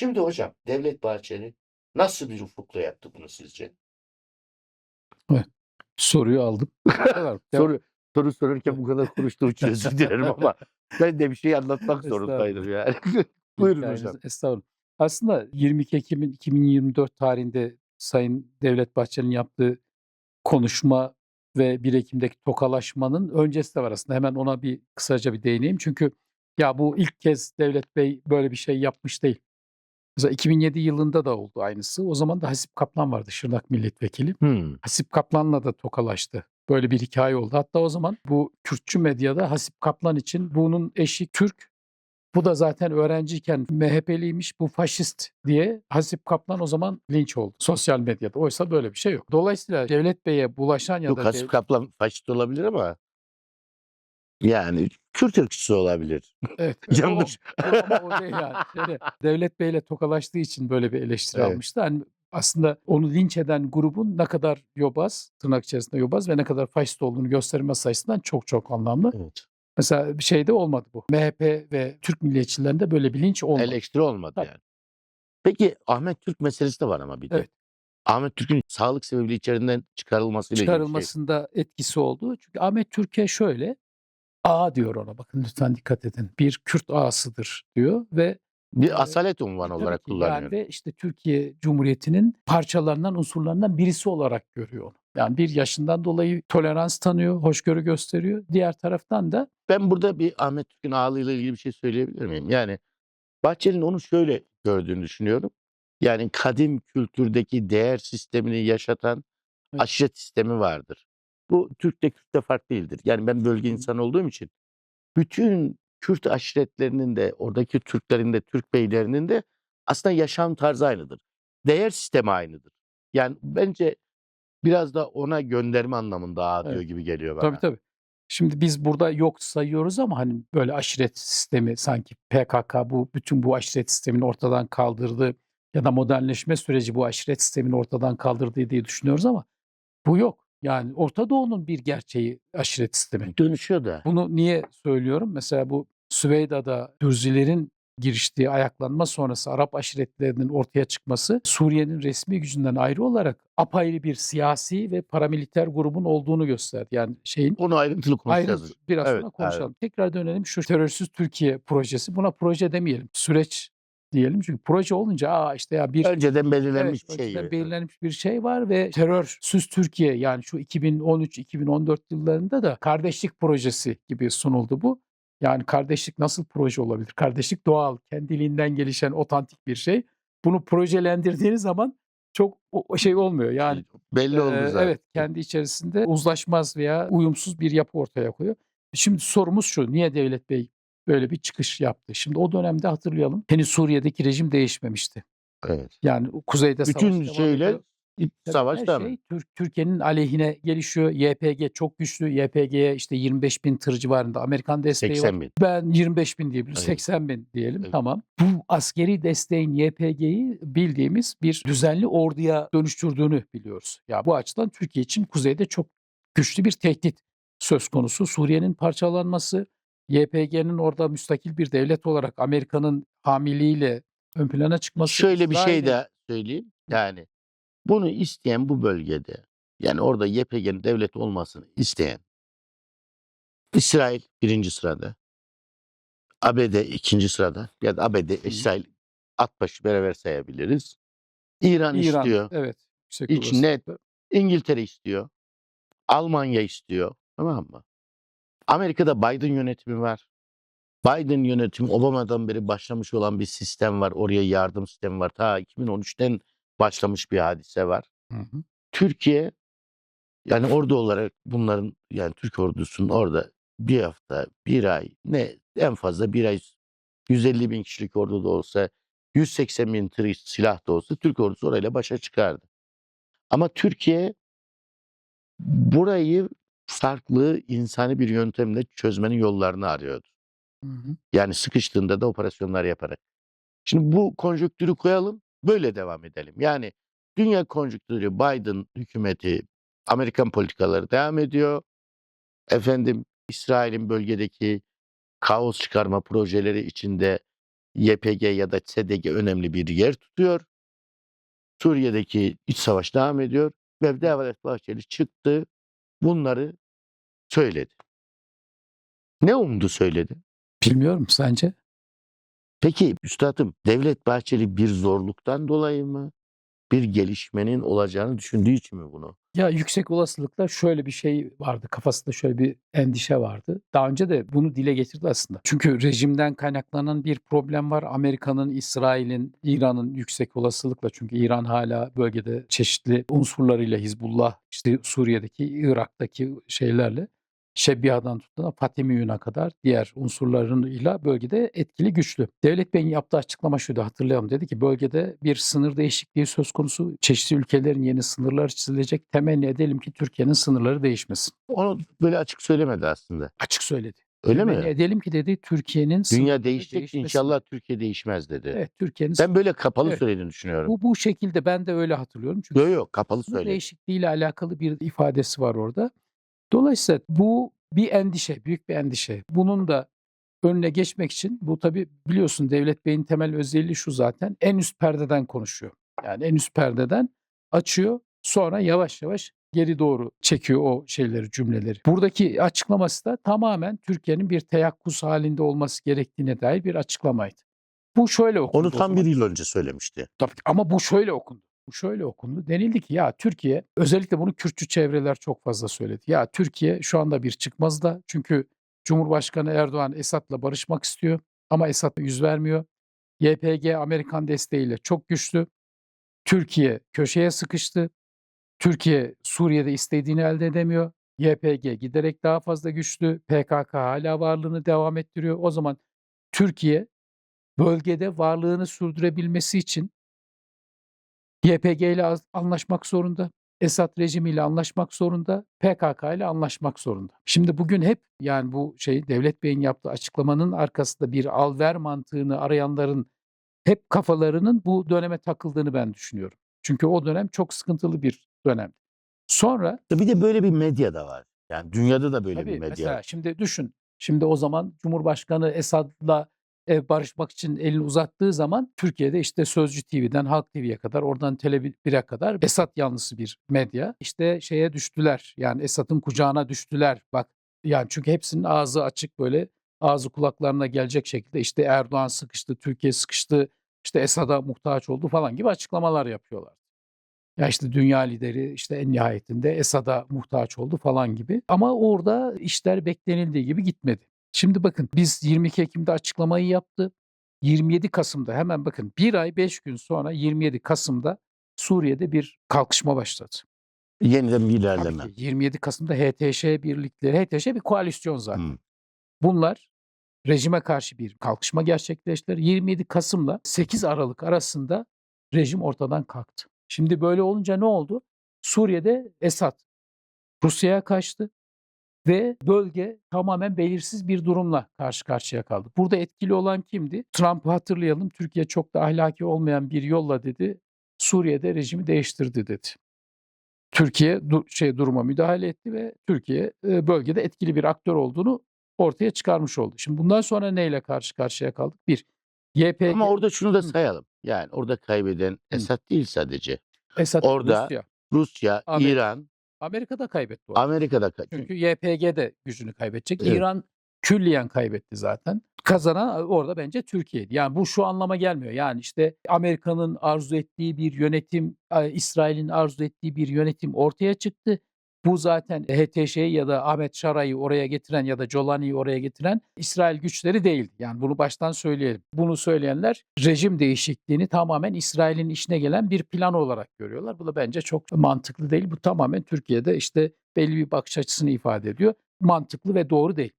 Şimdi hocam Devlet Bahçeli nasıl bir ufukla yaptı bunu sizce? Soruyu aldım. Soru, soru sorarken bu kadar konuştuğum için özür dilerim ama ben de bir şey anlatmak zorundaydım yani. Buyurun hocam. Estağfurullah. Aslında 22 Ekim 2024 tarihinde Sayın Devlet Bahçeli'nin yaptığı konuşma ve 1 Ekim'deki tokalaşmanın öncesi de var aslında. Hemen ona bir kısaca bir değineyim. Çünkü ya bu ilk kez Devlet Bey böyle bir şey yapmış değil. Mesela 2007 yılında da oldu aynısı. O zaman da Hasip Kaplan vardı Şırnak Milletvekili. Hmm. Hasip Kaplan'la da tokalaştı. Böyle bir hikaye oldu. Hatta o zaman bu Kürtçü medyada Hasip Kaplan için bunun eşi Türk. Bu da zaten öğrenciyken MHP'liymiş bu faşist diye Hasip Kaplan o zaman linç oldu sosyal medyada. Oysa böyle bir şey yok. Dolayısıyla Devlet Bey'e bulaşan ya Yok da Hasip Kaplan faşist olabilir ama yani Kürt ırkçısı olabilir. evet, Yanlış. O, ama o değil yani. Yani Devlet Bey'le tokalaştığı için böyle bir eleştiri Evet. almıştı. Hani aslında onu linç eden grubun ne kadar yobaz, tırnak içerisinde yobaz ve ne kadar faşist olduğunu göstermesi açısından çok çok anlamlı. Evet. Mesela bir şey de olmadı bu. MHP ve Türk milliyetçilerinde böyle bir linç olmadı. Eleştiri olmadı Tabii. yani. Peki Ahmet Türk meselesi de var ama bir de. Evet. Ahmet Türk'ün sağlık sebebiyle içerinden çıkarılmasıyla ilgili bir şey. çıkarılmasında etkisi oldu. Çünkü Ahmet Türkiye şöyle A diyor ona bakın lütfen dikkat edin. Bir Kürt ağasıdır diyor ve Bir asalet unvanı tabii olarak kullanıyor. yani ve işte Türkiye Cumhuriyeti'nin parçalarından, unsurlarından birisi olarak görüyor onu. Yani bir yaşından dolayı tolerans tanıyor, hoşgörü gösteriyor. Diğer taraftan da Ben burada bir Ahmet Türk'ün ağalığıyla ilgili bir şey söyleyebilir miyim? Yani Bahçeli'nin onu şöyle gördüğünü düşünüyorum. Yani kadim kültürdeki değer sistemini yaşatan Evet. aşiret sistemi vardır. Bu Türk'te Kürt'te farklı değildir. Yani ben bölge insanı olduğum için bütün Kürt aşiretlerinin de oradaki Türklerin de Türk beylerinin de aslında yaşam tarzı aynıdır. Değer sistemi aynıdır. Yani bence biraz da ona gönderme anlamında ağa diyor Evet. gibi geliyor bana. Tabii tabii. Şimdi biz burada yok sayıyoruz ama hani böyle aşiret sistemi sanki PKK bu bütün bu aşiret sistemini ortadan kaldırdı ya da modernleşme süreci bu aşiret sistemini ortadan kaldırdı diye düşünüyoruz ama bu yok. Yani Orta Doğu'nun bir gerçeği aşiret sistemi. Dönüşüyor da. Bunu niye söylüyorum? Mesela bu Süveyda'da Dürzilerin giriştiği ayaklanma sonrası Arap aşiretlerinin ortaya çıkması Suriye'nin resmi gücünden ayrı olarak apayrı bir siyasi ve paramiliter grubun olduğunu gösterdi. Yani şeyin Onu ayrıntılı konuşacağız. Ayrıntı biraz Evet, sonra konuşalım. Tekrar dönelim şu terörsüz Türkiye projesi. Buna proje demeyelim. Süreç diyelim. Çünkü proje olunca aa işte ya bir Önceden belirlenmiş Evet, bir şey. önceden belirlenmiş bir şey var ve terörsüz Türkiye yani şu 2013-2014 yıllarında da kardeşlik projesi gibi sunuldu bu. Yani kardeşlik nasıl proje olabilir? Kardeşlik doğal, kendiliğinden gelişen otantik bir şey. Bunu projelendirdiğiniz zaman çok o- şey olmuyor. Yani Belli ee, zaten. Evet, kendi içerisinde uzlaşmaz veya uyumsuz bir yapı ortaya koyuyor. Şimdi sorumuz şu, niye Devlet Bey böyle bir çıkış yaptı? Şimdi o dönemde hatırlayalım, henüz Suriye'deki rejim değişmemişti. Evet. Yani kuzeyde savaş Bütün devam şeyler Tabii savaş devam şey. Türk, Türkiye'nin aleyhine gelişiyor. YPG çok güçlü. YPG'ye işte 25 bin tır civarında Amerikan desteği 80 var. bin. Ben 25 bin diyebilirim. Evet. 80 bin diyelim. Evet. Tamam. Bu askeri desteğin YPG'yi bildiğimiz bir düzenli orduya dönüştürdüğünü biliyoruz. Ya bu açıdan Türkiye için kuzeyde çok güçlü bir tehdit söz konusu. Suriye'nin parçalanması, YPG'nin orada müstakil bir devlet olarak Amerika'nın hamiliğiyle ön plana çıkması. Şöyle bir şey de söyleyeyim. Yani bunu isteyen bu bölgede yani orada YPG'nin devlet olmasını isteyen İsrail birinci sırada. ABD ikinci sırada. Ya da ABD, İsrail at başı beraber sayabiliriz. İran, İran, istiyor. Evet. yüksek İç olasılıkla. İngiltere istiyor. Almanya istiyor. Tamam mı? Amerika'da Biden yönetimi var. Biden yönetimi Obama'dan beri başlamış olan bir sistem var. Oraya yardım sistemi var. Ta 2013'ten başlamış bir hadise var. Hı hı. Türkiye yani ordu olarak bunların yani Türk ordusunun orada bir hafta, bir ay ne en fazla bir ay 150 bin kişilik ordu da olsa 180 bin tır silah da olsa Türk ordusu orayla başa çıkardı. Ama Türkiye burayı farklı insani bir yöntemle çözmenin yollarını arıyordu. Hı hı. Yani sıkıştığında da operasyonlar yaparak. Şimdi bu konjonktürü koyalım, böyle devam edelim. Yani dünya konjonktürü Biden hükümeti, Amerikan politikaları devam ediyor. Efendim İsrail'in bölgedeki kaos çıkarma projeleri içinde YPG ya da SDG önemli bir yer tutuyor. Suriye'deki iç savaş devam ediyor ve Devlet Bahçeli çıktı bunları söyledi. Ne umdu söyledi? Bilmiyorum sence? Peki üstadım Devlet Bahçeli bir zorluktan dolayı mı? Bir gelişmenin olacağını düşündüğü için mi bunu? Ya yüksek olasılıkla şöyle bir şey vardı. Kafasında şöyle bir endişe vardı. Daha önce de bunu dile getirdi aslında. Çünkü rejimden kaynaklanan bir problem var. Amerika'nın, İsrail'in, İran'ın yüksek olasılıkla çünkü İran hala bölgede çeşitli unsurlarıyla Hizbullah, işte Suriye'deki, Irak'taki şeylerle Şebbiha'dan tutun da Fatimiyun'a kadar diğer unsurlarıyla bölgede etkili güçlü. Devlet Bey'in yaptığı açıklama şuydu hatırlayalım. Dedi ki bölgede bir sınır değişikliği söz konusu. Çeşitli ülkelerin yeni sınırları çizilecek. Temenni edelim ki Türkiye'nin sınırları değişmesin. Onu böyle açık söylemedi aslında. Açık söyledi. Öyle Temenni mi? edelim ki dedi Türkiye'nin Dünya değişecek değişmesin. inşallah Türkiye değişmez dedi. Evet Türkiye'nin Ben böyle kapalı Evet. söylediğini düşünüyorum. bu, bu şekilde ben de öyle hatırlıyorum. Çünkü Yok yok kapalı söyledi. değişikliğiyle alakalı bir ifadesi var orada. Dolayısıyla bu bir endişe, büyük bir endişe. Bunun da önüne geçmek için bu tabii biliyorsun Devlet Bey'in temel özelliği şu zaten. En üst perdeden konuşuyor. Yani en üst perdeden açıyor sonra yavaş yavaş geri doğru çekiyor o şeyleri, cümleleri. Buradaki açıklaması da tamamen Türkiye'nin bir teyakkuz halinde olması gerektiğine dair bir açıklamaydı. Bu şöyle okundu. Onu tam bir yıl önce söylemişti. Tabii ama bu şöyle okundu. Şöyle okundu. Denildi ki ya Türkiye özellikle bunu Kürtçü çevreler çok fazla söyledi. Ya Türkiye şu anda bir çıkmazda. Çünkü Cumhurbaşkanı Erdoğan Esad'la barışmak istiyor ama Esad yüz vermiyor. YPG Amerikan desteğiyle çok güçlü. Türkiye köşeye sıkıştı. Türkiye Suriye'de istediğini elde edemiyor. YPG giderek daha fazla güçlü. PKK hala varlığını devam ettiriyor. O zaman Türkiye bölgede varlığını sürdürebilmesi için YPG ile anlaşmak zorunda. Esad rejimiyle anlaşmak zorunda. PKK ile anlaşmak zorunda. Şimdi bugün hep yani bu şey Devlet Bey'in yaptığı açıklamanın arkasında bir al ver mantığını arayanların hep kafalarının bu döneme takıldığını ben düşünüyorum. Çünkü o dönem çok sıkıntılı bir dönem. Sonra Bir de böyle bir medya da var. Yani dünyada da böyle Tabii bir medya mesela şimdi düşün. Şimdi o zaman Cumhurbaşkanı Esad'la e, barışmak için elini uzattığı zaman Türkiye'de işte Sözcü TV'den Halk TV'ye kadar oradan Tele1'e kadar Esad yanlısı bir medya. İşte şeye düştüler. Yani Esad'ın kucağına düştüler. Bak yani çünkü hepsinin ağzı açık böyle ağzı kulaklarına gelecek şekilde işte Erdoğan sıkıştı, Türkiye sıkıştı, işte Esad'a muhtaç oldu falan gibi açıklamalar yapıyorlar. Ya işte dünya lideri işte en nihayetinde Esad'a muhtaç oldu falan gibi. Ama orada işler beklenildiği gibi gitmedi. Şimdi bakın biz 22 Ekim'de açıklamayı yaptı. 27 Kasım'da hemen bakın bir ay 5 gün sonra 27 Kasım'da Suriye'de bir kalkışma başladı. Yeniden bir Tabii ilerleme. ki 27 Kasım'da HTŞ birlikleri, HTŞ bir koalisyon zaten. Hı. Bunlar rejime karşı bir kalkışma gerçekleştiler. 27 Kasım'la 8 Aralık arasında rejim ortadan kalktı. Şimdi böyle olunca ne oldu? Suriye'de Esad Rusya'ya kaçtı ve bölge tamamen belirsiz bir durumla karşı karşıya kaldı. Burada etkili olan kimdi? Trump'ı hatırlayalım. Türkiye çok da ahlaki olmayan bir yolla dedi. Suriye'de rejimi değiştirdi dedi. Türkiye du- şey duruma müdahale etti ve Türkiye e, bölgede etkili bir aktör olduğunu ortaya çıkarmış oldu. Şimdi bundan sonra neyle karşı karşıya kaldık? Bir, YPG, Ama orada şunu da sayalım. Yani orada kaybeden Esad değil sadece. Esad, orada- Rusya. Rusya, Amerika. İran, Amerika'da kaybetti. arada. Amerika'da kaç. Çünkü YPG de gücünü kaybedecek. Evet. İran külliyen kaybetti zaten. Kazanan orada bence Türkiye'ydi. Yani bu şu anlama gelmiyor. Yani işte Amerika'nın arzu ettiği bir yönetim, İsrail'in arzu ettiği bir yönetim ortaya çıktı. Bu zaten HTŞ'yi ya da Ahmet Şara'yı oraya getiren ya da Jolani'yi oraya getiren İsrail güçleri değildi. Yani bunu baştan söyleyelim. Bunu söyleyenler rejim değişikliğini tamamen İsrail'in işine gelen bir plan olarak görüyorlar. Bu da bence çok mantıklı değil. Bu tamamen Türkiye'de işte belli bir bakış açısını ifade ediyor. Mantıklı ve doğru değil.